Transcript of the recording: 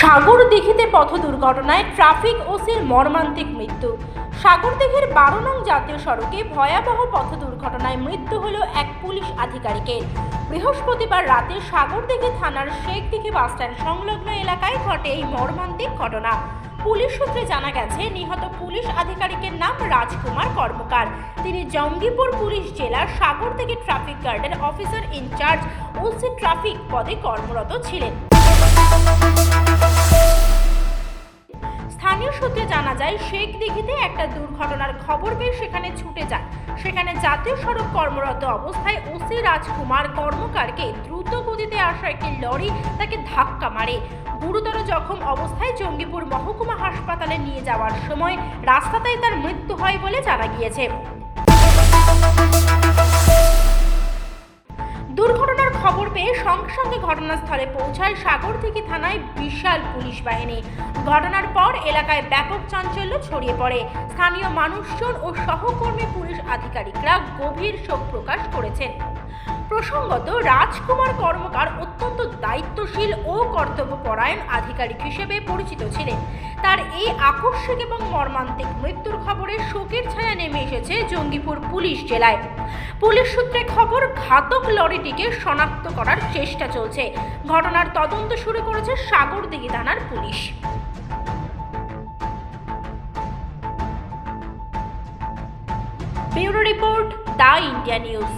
সাগরদিঘিতে পথ দুর্ঘটনায় ট্রাফিক ওসির মর্মান্তিক মৃত্যু। সাগরদিঘির বারো নং জাতীয় সড়কে ভয়াবহ পথ দুর্ঘটনায় মৃত্যু হল এক পুলিশ আধিকারিকের। বৃহস্পতিবার রাতে সাগরদিঘি থানার শেখ শেখদিঘি বাসস্ট্যান্ড সংলগ্ন এলাকায় ঘটে এই মর্মান্তিক ঘটনা। পুলিশ সূত্রে জানা গেছে, নিহত পুলিশ আধিকারিকের নাম রাজকুমার কর্মকার। তিনি জঙ্গিপুর পুলিশ জেলার সাগর সাগরদিঘি ট্রাফিক গার্ডের অফিসার ইনচার্জ ওসি ট্রাফিক পদে কর্মরত ছিলেন। স্থানীয় সূত্রে জানা যায়, শেখ দিঘিতে একটা দুর্ঘটনার খবর পেয়ে সেখানে ছুটে যায় সেখানে জাতীয় সড়ক কর্মরত অবস্থায় ওসি রাজকুমার কর্মকারকে দ্রুত গতিতে আসা একটি লরি তাকে ধাক্কা মারে। গুরুতর জখম অবস্থায় জঙ্গিপুর মহকুমা হাসপাতালে নিয়ে যাওয়ার সময় রাস্তাতেই তার মৃত্যু হয় বলে জানা গিয়েছে। দুর্ঘটনার খবর পেয়ে সঙ্গে সঙ্গে ঘটনাস্থলে পৌঁছায় সাগরদিঘি থানায় বিশাল পুলিশ বাহিনী। ঘটনার পর এলাকায় ব্যাপক চাঞ্চল্য ছড়িয়ে পড়ে। স্থানীয় মানুষজন ও সহকর্মী পুলিশ আধিকারিকরা গভীর শোক প্রকাশ করেছেন। প্রসঙ্গত, রাজকুমার কর্মকার অত্যন্ত কর্তব্যপরায়ণ আধিকারিক হিসেবে পরিচিত ছিলেন। তার এই আকস্মিক এবং মর্মান্তিক মৃত্যুর খবরে শোকের ছায়া নেমে এসেছে জঙ্গিপুর পুলিশ জেলায়। পুলিশ সূত্রে খবর, ঘাতক লরিটিকে শনাক্ত করার চেষ্টা চলছে। ঘটনার তদন্ত শুরু করেছে সাগরদিঘি থানার police. Bureau report, the India News.